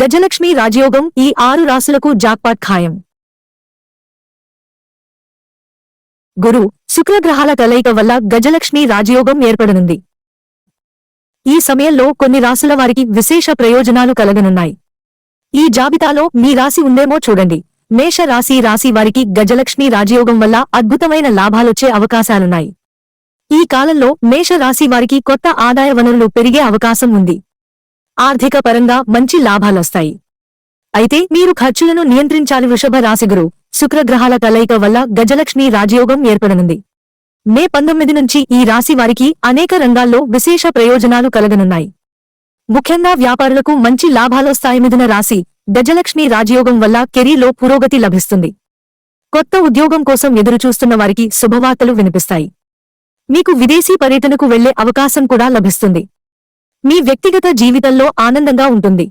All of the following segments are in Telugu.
గజలక్ష్మి రాజయోగం ఈ ఆరు రాసులకు జాక్పాట్ ఖాయం. గురు శుక్రగ్రహాల కలయిక వల్ల గజలక్ష్మి రాజయోగం ఏర్పడనుంది. ఈ సమయంలో కొన్ని రాసుల వారికి విశేష ప్రయోజనాలు కలగనున్నాయి. ఈ జాబితాలో మీ రాశి ఉందేమో చూడండి. మేష రాశి రాశి వారికి గజలక్ష్మి రాజయోగం వల్ల అద్భుతమైన లాభాలొచ్చే అవకాశాలున్నాయి. ఈ కాలంలో మేష రాశి వారికి కొత్త ఆదాయ వనరులు పెరిగే అవకాశం ఉంది. ఆర్థిక పరంగా మంచి లాభాలొస్తాయి. అయితే మీరు ఖర్చులను నియంత్రించాలి వృషభ రాశిగురు శుక్రగ్రహాల కలయిక వల్ల గజలక్ష్మి రాజయోగం ఏర్పడనుంది. మే పంతొమ్మిది నుంచి ఈ రాశి వారికి అనేక రంగాల్లో విశేష ప్రయోజనాలు కలగనున్నాయి. ముఖ్యంగా వ్యాపారులకు మంచి లాభాలొస్తాయి మిథున రాశి. గజలక్ష్మి రాజయోగం వల్ల కెరీర్లో పురోగతి లభిస్తుంది. కొత్త ఉద్యోగం కోసం ఎదురుచూస్తున్న వారికి శుభవార్తలు వినిపిస్తాయి. మీకు విదేశీ పర్యటనకు వెళ్ళే అవకాశం కూడా లభిస్తుంది. మీ వ్యక్తిగత జీవితంలో ఆనందంగా ఉంటుంది.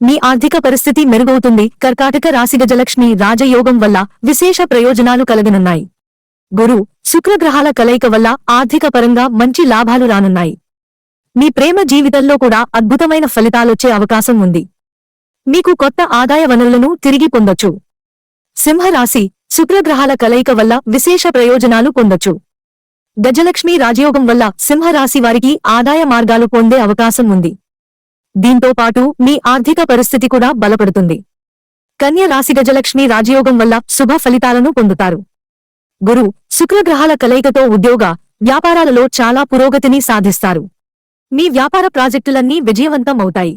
మీ ఆర్థిక పరిస్థితి మెరుగవుతుంది. కర్కాటక రాశి గజలక్ష్మి రాజయోగం వల్ల విశేష ప్రయోజనాలు కలగనున్నాయి. గురు శుక్రగ్రహాల కలయిక వల్ల ఆర్థిక పరంగా మంచి లాభాలు రానున్నాయి. మీ ప్రేమ జీవితంలో కూడా అద్భుతమైన ఫలితాలొచ్చే అవకాశం ఉంది. మీకు కొత్త ఆదాయ వనరులను తిరిగి పొందొచ్చు. సింహరాశి శుక్రగ్రహాల కలయిక వల్ల విశేష ప్రయోజనాలు పొందొచ్చు. గజలక్ష్మి రాజయోగం వల్ల సింహరాశి వారికి ఆదాయ మార్గాలు పొందే అవకాశం ఉంది. దీంతో పాటు మీ ఆర్థిక పరిస్థితి కూడా బలపడుతుంది. కన్య రాశి గజలక్ష్మి రాజయోగం వల్ల శుభ ఫలితాలను పొందుతారు. గురు శుక్రగ్రహాల కలయికతో ఉద్యోగ వ్యాపారాలలో చాలా పురోగతిని సాధిస్తారు. మీ వ్యాపార ప్రాజెక్టులన్నీ విజయవంతం అవుతాయి.